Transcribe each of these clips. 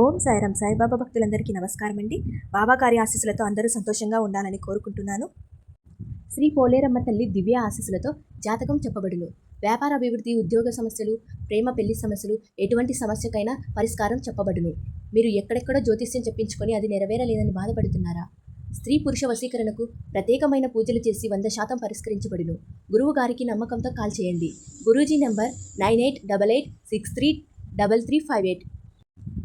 ఓం సాయిరామ్. సాయిబాబా భక్తులందరికీ నమస్కారం అండి బాబా గారి ఆశీస్సులతో అందరూ సంతోషంగా ఉండాలని కోరుకుంటున్నాను. శ్రీ పోలేరమ్మ తల్లి దివ్య ఆశీస్సులతో జాతకం చెప్పబడును. వ్యాపార అభివృద్ధి ఉద్యోగ సమస్యలు ప్రేమ పెళ్ళి సమస్యలు ఎటువంటి సమస్యకైనా పరిష్కారం చెప్పబడును. మీరు ఎక్కడెక్కడో జ్యోతిష్యం చెప్పించుకొని అది నెరవేరలేదని బాధపడుతున్నారా? స్త్రీ పురుష వశీకరణకు ప్రత్యేకమైన పూజలు చేసి వంద శాతం పరిష్కరించబడును. గురువు గారికి నమ్మకంతో కాల్ చేయండి. Guruji number nine eight double eight six three double three five eight.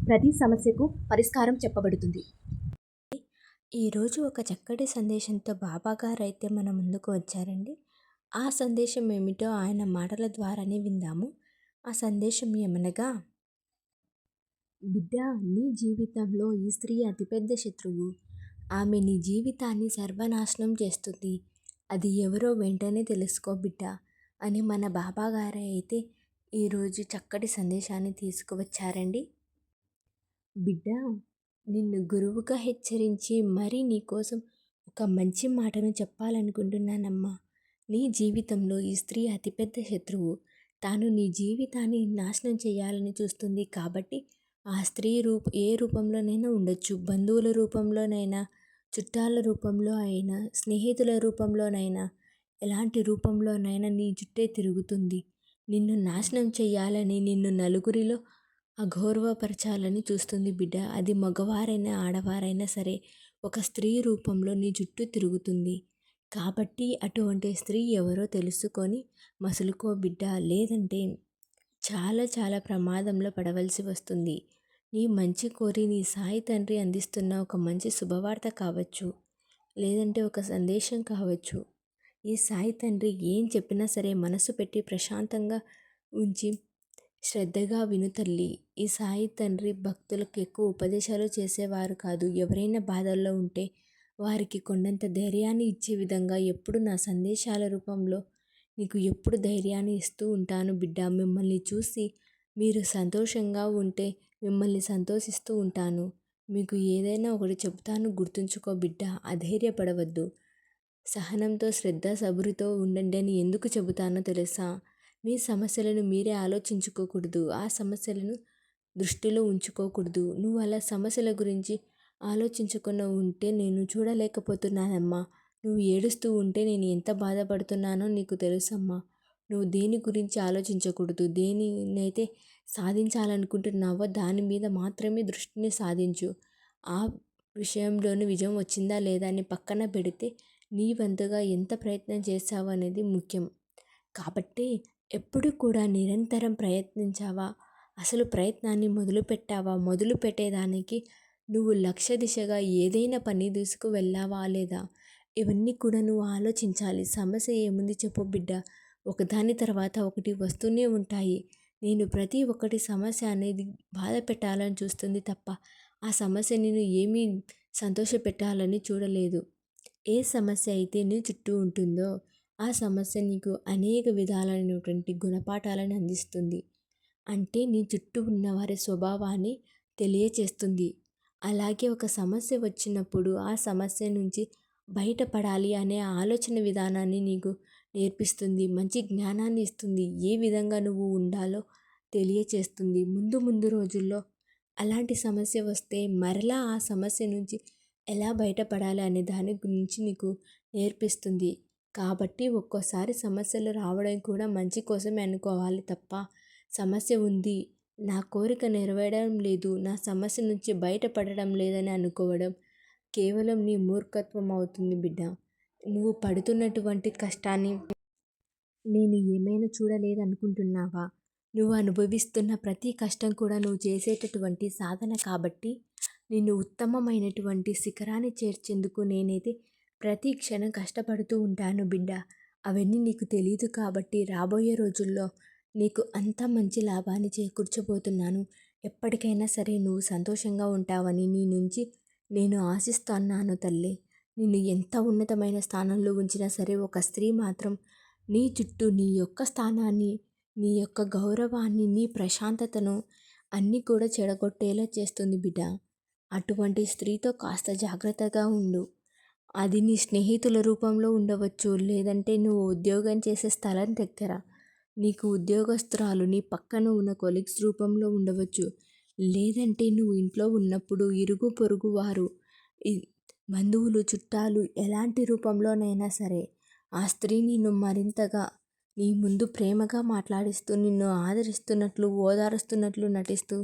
ప్రతి సమస్యకు పరిష్కారం చెప్పబడుతుంది. ఈరోజు ఒక చక్కటి సందేశంతో బాబాగారు అయితే మన ముందుకు వచ్చారండి. ఆ సందేశం ఏమిటో ఆయన మాటల ద్వారానే విందాము. ఆ సందేశం ఏమనగా బిడ్డ నీ జీవితంలో ఈ స్త్రీ అతిపెద్ద శత్రువు. ఆమె నీ జీవితాన్ని సర్వనాశనం చేస్తుంది. అది ఎవరో వెంటనే తెలుసుకో బిడ్డ అని మన బాబాగారు అయితే ఈరోజు చక్కటి సందేశాన్ని తీసుకువచ్చారండి. బిడ్డ నిన్ను గురువుగా హెచ్చరించి మరీ నీకోసం ఒక మంచి మాటను చెప్పాలనుకుంటున్నానమ్మా. నీ జీవితంలో ఈ స్త్రీ అతిపెద్ద శత్రువు. తాను నీ జీవితాన్ని నాశనం చేయాలని చూస్తుంది కాబట్టి ఆ స్త్రీ రూప ఏ రూపంలోనైనా ఉండొచ్చు. బంధువుల రూపంలోనైనా చుట్టాల రూపంలో అయినా స్నేహితుల రూపంలోనైనా ఎలాంటి రూపంలోనైనా నీ చుట్టే తిరుగుతుంది. నిన్ను నాశనం చేయాలని నిన్ను నలుగురిలో అగౌరవపరచాలని చూస్తుంది బిడ్డ. అది మగవారైనా ఆడవారైనా సరే ఒక స్త్రీ రూపంలో నీ చుట్టూ తిరుగుతుంది. కాబట్టి అటువంటి స్త్రీ ఎవరో తెలుసుకొని మసులుకో బిడ్డ. లేదంటే చాలా చాలా ప్రమాదంలో పడవలసి వస్తుంది. నీ మంచి కోరి నీ సాయి తండ్రి అందిస్తున్న ఒక మంచి శుభవార్త కావచ్చు. లేదంటే ఒక సందేశం కావచ్చు. ఈ సాయి తండ్రి ఏం చెప్పినా సరే మనసు పెట్టి ప్రశాంతంగా ఉంచి శ్రద్ధగా విను తల్లి. ఈ సాయి తండ్రి భక్తులకు ఎక్కువ ఉపదేశాలు చేసేవారు కాదు. ఎవరైనా బాధల్లో ఉంటే వారికి కొండంత ధైర్యాన్ని ఇచ్చే విధంగా ఎప్పుడు నా సందేశాల రూపంలో నీకు ఎప్పుడు ధైర్యాన్ని ఇస్తూ ఉంటాను బిడ్డ. మిమ్మల్ని చూసి మీరు సంతోషంగా ఉంటే మిమ్మల్ని సంతోషిస్తూ ఉంటాను. మీకు ఏదైనా ఒకటి చెబుతాను గుర్తుంచుకో బిడ్డ. అధైర్యపడవద్దు. సహనంతో శ్రద్ధ సబురితో ఉండండి అని ఎందుకు చెబుతానో తెలుసా? మీ సమస్యలను మీరే ఆలోచించుకోకూడదు. ఆ సమస్యలను దృష్టిలో ఉంచుకోకూడదు. నువ్వు అలా సమస్యల గురించి ఆలోచించకుండా ఉంటే నేను చూడలేకపోతున్నానమ్మా. నువ్వు ఏడుస్తూ ఉంటే నేను ఎంత బాధపడుతున్నానో నీకు తెలుసమ్మా. నువ్వు దేని గురించి ఆలోచించకూడదు. దేనినైతే సాధించాలనుకుంటున్నావో దాని మీద మాత్రమే దృష్టిని సాధించు. ఆ విషయంలోని విజయం వచ్చిందా లేదా అని పక్కన పెడితే నీ వంతుగా ఎంత ప్రయత్నం చేశావు అనేది ముఖ్యం. కాబట్టి ఎప్పుడు కూడా నిరంతరం ప్రయత్నించావా? అసలు ప్రయత్నాన్ని మొదలుపెట్టావా మొదలు పెట్టేదానికి నువ్వు లక్ష్య దిశగా ఏదైనా పని దూసుకు వెళ్ళావా లేదా? ఇవన్నీ కూడా నువ్వు ఆలోచించాలి. సమస్య ఏముంది చెప్పు బిడ్డ. ఒకదాని తర్వాత ఒకటి వస్తూనే ఉంటాయి. నేను ప్రతి ఒక్కటి సమస్య అనేది బాధ పెట్టాలని చూస్తుంది తప్ప ఆ సమస్య నేను ఏమీ సంతోష పెట్టాలని చూడలేదు. ఏ సమస్య అయితే నీ చుట్టూ ఉంటుందో ఆ సమస్య నీకు అనేక విధాలైనటువంటి గుణపాఠాలను అందిస్తుంది. అంటే నీ చుట్టూ ఉన్న వారి స్వభావాన్ని తెలియచేస్తుంది. అలాగే ఒక సమస్య వచ్చినప్పుడు ఆ సమస్య నుంచి బయటపడాలి అనే ఆలోచన విధానాన్ని నీకు నేర్పిస్తుంది. మంచి జ్ఞానాన్ని ఇస్తుంది. ఏ విధంగా నువ్వు ఉండాలో తెలియచేస్తుంది. ముందు ముందు రోజుల్లో అలాంటి సమస్య వస్తే మరలా ఆ సమస్య నుంచి ఎలా బయటపడాలి అనే దాని గురించి నీకు నేర్పిస్తుంది. కాబట్టి ఒక్కోసారి సమస్యలు రావడం కూడా మంచి కోసమే అనుకోవాలి తప్ప సమస్య ఉంది నా కోరిక నెరవేరడం లేదు నా సమస్య నుంచి బయటపడడం లేదని అనుకోవడం కేవలం నీ మూర్ఖత్వం అవుతుంది బిడ్డ. నువ్వు పడుతున్నటువంటి కష్టాన్ని నేను ఏమైనా చూడలేదనుకుంటున్నావా? నువ్వు అనుభవిస్తున్న ప్రతి కష్టం కూడా నువ్వు చేసేటటువంటి సాధన కాబట్టి నిన్ను ఉత్తమమైనటువంటి శిఖరాన్ని చేర్చేందుకు నేనైతే ప్రతి క్షణం కష్టపడుతూ ఉంటాను బిడ్డ అవన్నీ నీకు తెలియదు కాబట్టి రాబోయే రోజుల్లో నీకు అంత మంచి లాభాన్ని చేకూర్చబోతున్నాను. ఎప్పటికైనా సరే నువ్వు సంతోషంగా ఉంటావని నీ నుంచి నేను ఆశిస్తున్నాను తల్లి. నిన్ను ఎంత ఉన్నతమైన స్థానంలో ఉంచినా సరే ఒక స్త్రీ మాత్రం నీ చుట్టూ నీ యొక్క స్థానాన్ని నీ యొక్క గౌరవాన్ని నీ ప్రశాంతతను అన్నీ కూడా చెడగొట్టేలా చేస్తుంది బిడ్డ అటువంటి స్త్రీతో కాస్త జాగ్రత్తగా ఉండు. అది నీ స్నేహితుల రూపంలో ఉండవచ్చు లేదంటే నువ్వు ఉద్యోగం చేసే స్థలం దగ్గర. నీకు ఉద్యోగస్తురాలు నీ పక్కన ఉన్న కొలీగ్స్ రూపంలో ఉండవచ్చు. లేదంటే నువ్వు ఇంట్లో ఉన్నప్పుడు ఇరుగు పొరుగు వారు బంధువులు చుట్టాలు ఎలాంటి రూపంలోనైనా సరే ఆ స్త్రీ నిన్ను మరింతగా నీ ముందు ప్రేమగా మాట్లాడిస్తూ నిన్ను ఆదరిస్తున్నట్లు ఓదారుస్తున్నట్లు నటిస్తూ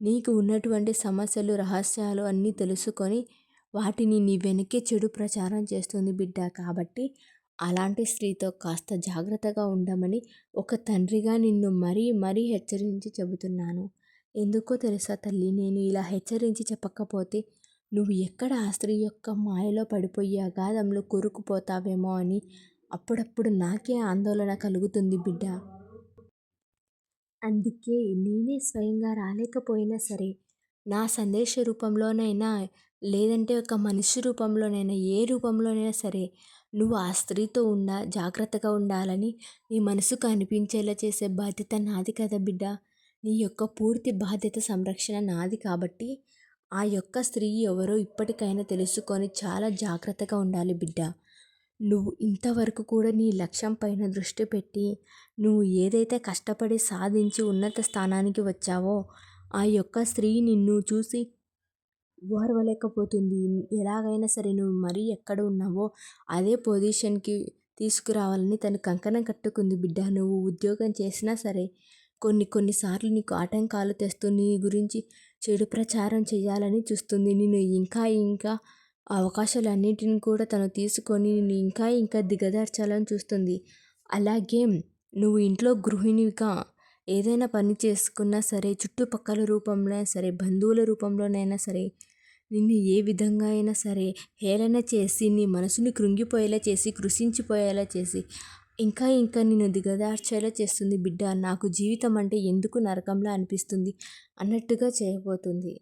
నీకు ఉన్నటువంటి సమస్యలు రహస్యాలు అన్నీ తెలుసుకొని వాటిని నీ వెనకే చెడు ప్రచారం చేస్తుంది బిడ్డ. కాబట్టి అలాంటి స్త్రీతో కాస్త జాగ్రత్తగా ఉండమని ఒక తండ్రిగా నిన్ను మరీ మరీ హెచ్చరించి చెబుతున్నాను. ఎందుకో తెలుసా తల్లి? నేను ఇలా హెచ్చరించి చెప్పకపోతే నువ్వు ఎక్కడ ఆ స్త్రీ యొక్క మాయలో పడిపోయి అగాధంలో కొరుకుపోతావేమో అని అప్పుడప్పుడు నాకే ఆందోళన కలుగుతుంది బిడ్డ. అందుకే నేనే స్వయంగా రాలేకపోయినా సరే నా సందేశ రూపంలోనైనా లేదంటే ఒక మనిషి రూపంలోనైనా ఏ రూపంలోనైనా సరే నువ్వు ఆ స్త్రీతో ఉండ జాగ్రత్తగా ఉండాలని నీ మనసుకు అనిపించేలా చేసే బాధ్యత నాది కదా బిడ్డ. నీ యొక్క పూర్తి బాధ్యత సంరక్షణ నాది కాబట్టి ఆ యొక్క స్త్రీ ఎవరో ఇప్పటికైనా తెలుసుకొని చాలా జాగ్రత్తగా ఉండాలి బిడ్డ. నువ్వు ఇంతవరకు కూడా నీ లక్ష్యం పైన దృష్టి పెట్టి నువ్వు ఏదైతే కష్టపడి సాధించి ఉన్నత స్థానానికి వచ్చావో ఆ యొక్క స్త్రీ నిన్ను చూసి ఓర్వలేకపోతుంది. ఎలాగైనా సరే నువ్వు మరీ ఎక్కడ ఉన్నావో అదే పొజిషన్కి తీసుకురావాలని తను కంకణం కట్టుకుంది బిడ్డ. నువ్వు ఉద్యోగం చేసినా సరే కొన్ని కొన్నిసార్లు నీకు ఆటంకాలు తెస్తూ నీ గురించి చెడు ప్రచారం చేయాలని చూస్తుంది. నేను ఇంకా ఇంకా అవకాశాలన్నింటిని కూడా తను తీసుకొని నిన్ను ఇంకా ఇంకా దిగదార్చాలని చూస్తుంది. అలాగే నువ్వు ఇంట్లో గృహిణిగా ఏదైనా పని చేసుకున్నా సరే చుట్టుపక్కల రూపంలో సరే బంధువుల రూపంలోనైనా సరే నిన్ను ఏ విధంగా అయినా సరే హేళన చేసి నీ మనసుని కృంగిపోయేలా చేసి కృషించిపోయేలా చేసి ఇంకా ఇంకా నిన్ను దిగదార్చేలా చేస్తుంది బిడ్డ. నాకు జీవితం అంటే ఎందుకు నరకంలా అనిపిస్తుంది అన్నట్టుగా చేయబోతుంది.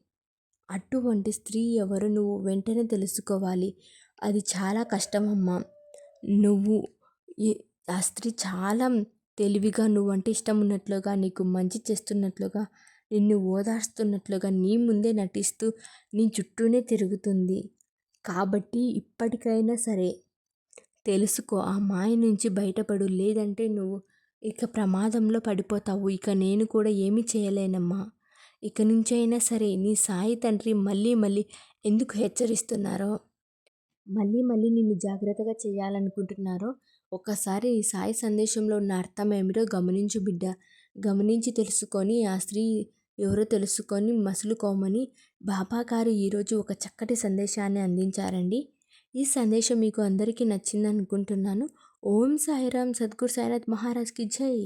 అటువంటి స్త్రీ ఎవరు నువ్వు వెంటనే తెలుసుకోవాలి. అది చాలా కష్టమమ్మా నువ్వు ఆ స్త్రీ చాలా తెలివిగా నువ్వంటే ఇష్టం ఉన్నట్లుగా నీకు మంచి చేస్తున్నట్లుగా నిన్ను ఓదార్స్తున్నట్లుగా నీ ముందే నటిస్తూ నీ చుట్టూనే తిరుగుతుంది. కాబట్టి ఇప్పటికైనా సరే తెలుసుకో ఆ మాయ నుంచి బయటపడు. లేదంటే నువ్వు ఇక ప్రమాదంలో పడిపోతావు. ఇక నేను కూడా ఏమీ చేయలేనమ్మా. ఇక నుంచైనా సరే నీ సాయి తండ్రి మళ్ళీ మళ్ళీ ఎందుకు హెచ్చరిస్తున్నారో మళ్ళీ మళ్ళీ నిన్ను జాగ్రత్తగా చేయాలనుకుంటున్నారో ఒకసారి సాయి సందేశంలో ఉన్న అర్థం ఏమిటో గమనించు బిడ్డ. గమనించి తెలుసుకొని ఆ స్త్రీ ఎవరో తెలుసుకొని మసులుకోమని బాబా గారు ఈరోజు ఒక చక్కటి సందేశాన్ని అందించారండి. ఈ సందేశం మీకు అందరికీ నచ్చిందనుకుంటున్నాను. ఓం సాయిరామ్ సద్గురు సాయినాథ్ మహారాజ్కి జై!